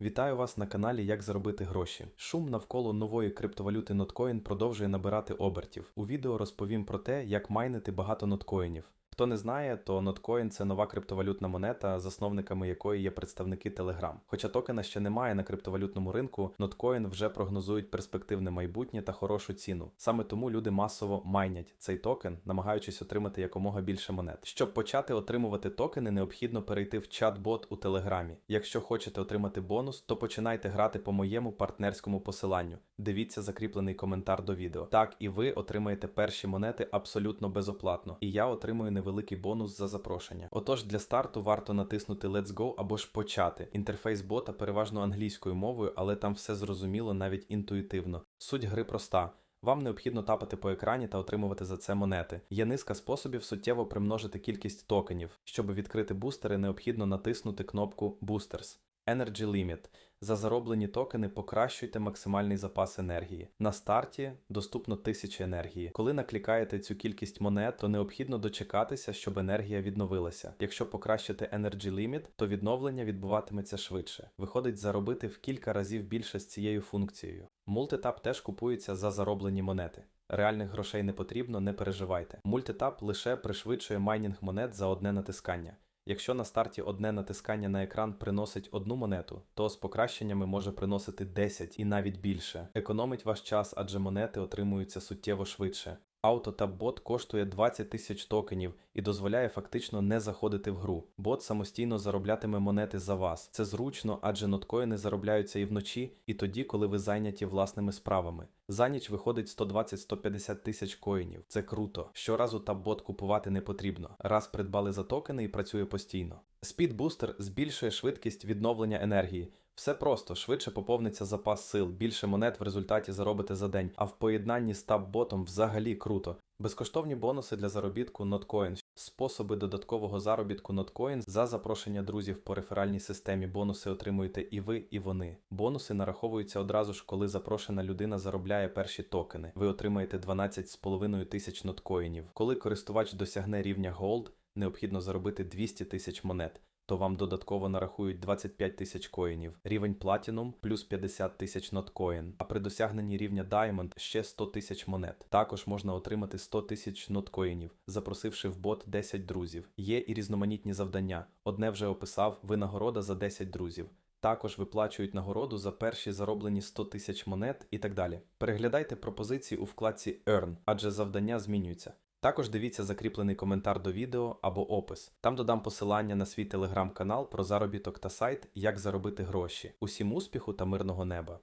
Вітаю вас на каналі Як заробити гроші. Шум навколо нової криптовалюти Notcoin продовжує набирати обертів. У відео розповім про те, як майнити багато ноткоїнів. Хто не знає, то Notcoin – це нова криптовалютна монета, засновниками якої є представники Telegram. Хоча токена ще немає на криптовалютному ринку, Notcoin вже прогнозують перспективне майбутнє та хорошу ціну. Саме тому люди масово майнять цей токен, намагаючись отримати якомога більше монет. Щоб почати отримувати токени, необхідно перейти в чат-бот у Телеграмі. Якщо хочете отримати бонус, то починайте грати по моєму партнерському посиланню. Дивіться закріплений коментар до відео. Так і ви отримаєте перші монети абсолютно безоплатно, і я отримую невеликий бонус за запрошення. Отож, для старту варто натиснути Let's Go або ж почати. Інтерфейс бота переважно англійською мовою, але там все зрозуміло навіть інтуїтивно. Суть гри проста. Вам необхідно тапати по екрані та отримувати за це монети. Є низка способів суттєво примножити кількість токенів. Щоб відкрити бустери, необхідно натиснути кнопку Boosters. Energy Limit. За зароблені токени покращуйте максимальний запас енергії. На старті доступно 1000 енергії. Коли наклікаєте цю кількість монет, то необхідно дочекатися, щоб енергія відновилася. Якщо покращити Energy Limit, то відновлення відбуватиметься швидше. Виходить заробити в кілька разів більше з цією функцією. Мультитап теж купується за зароблені монети. Реальних грошей не потрібно, не переживайте. Мультитап лише пришвидшує майнінг монет за одне натискання. Якщо на старті одне натискання на екран приносить одну монету, то з покращеннями може приносити 10 і навіть більше. Економить ваш час, адже монети отримуються суттєво швидше. Автотап-бот коштує 20 тисяч токенів і дозволяє фактично не заходити в гру. Бот самостійно зароблятиме монети за вас. Це зручно, адже ноткоїни заробляються і вночі, і тоді, коли ви зайняті власними справами. За ніч виходить 120-150 тисяч коїнів. Це круто. Щоразу таб-бот купувати не потрібно. Раз придбали за токени і працює постійно. Speed Booster збільшує швидкість відновлення енергії. Все просто швидше поповниться запас сил, більше монет в результаті заробите за день, а в поєднанні з таб-ботом взагалі круто. Безкоштовні бонуси для заробітку Notcoin, способи додаткового заробітку Notcoin за запрошення друзів по реферальній системі. Бонуси отримуєте і ви, і вони. Бонуси нараховуються одразу ж, коли запрошена людина заробляє перші токени. Ви отримаєте 12,5 тисяч ноткоїнів. Коли користувач досягне рівня Gold, необхідно заробити 200 тисяч монет. То вам додатково нарахують 25 тисяч коїнів, рівень Platinum плюс 50 тисяч ноткоін, а при досягненні рівня Diamond ще 100 тисяч монет. Також можна отримати 100 тисяч ноткоїнів, запросивши в бот 10 друзів. Є і різноманітні завдання. Одне вже описав винагорода за 10 друзів. Також виплачують нагороду за перші зароблені 100 тисяч монет і так далі. Переглядайте пропозиції у вкладці Earn, адже завдання змінюються. Також дивіться закріплений коментар до відео або опис. Там додам посилання на свій телеграм-канал про заробіток та сайт Як заробити гроші. Усім успіху та мирного неба!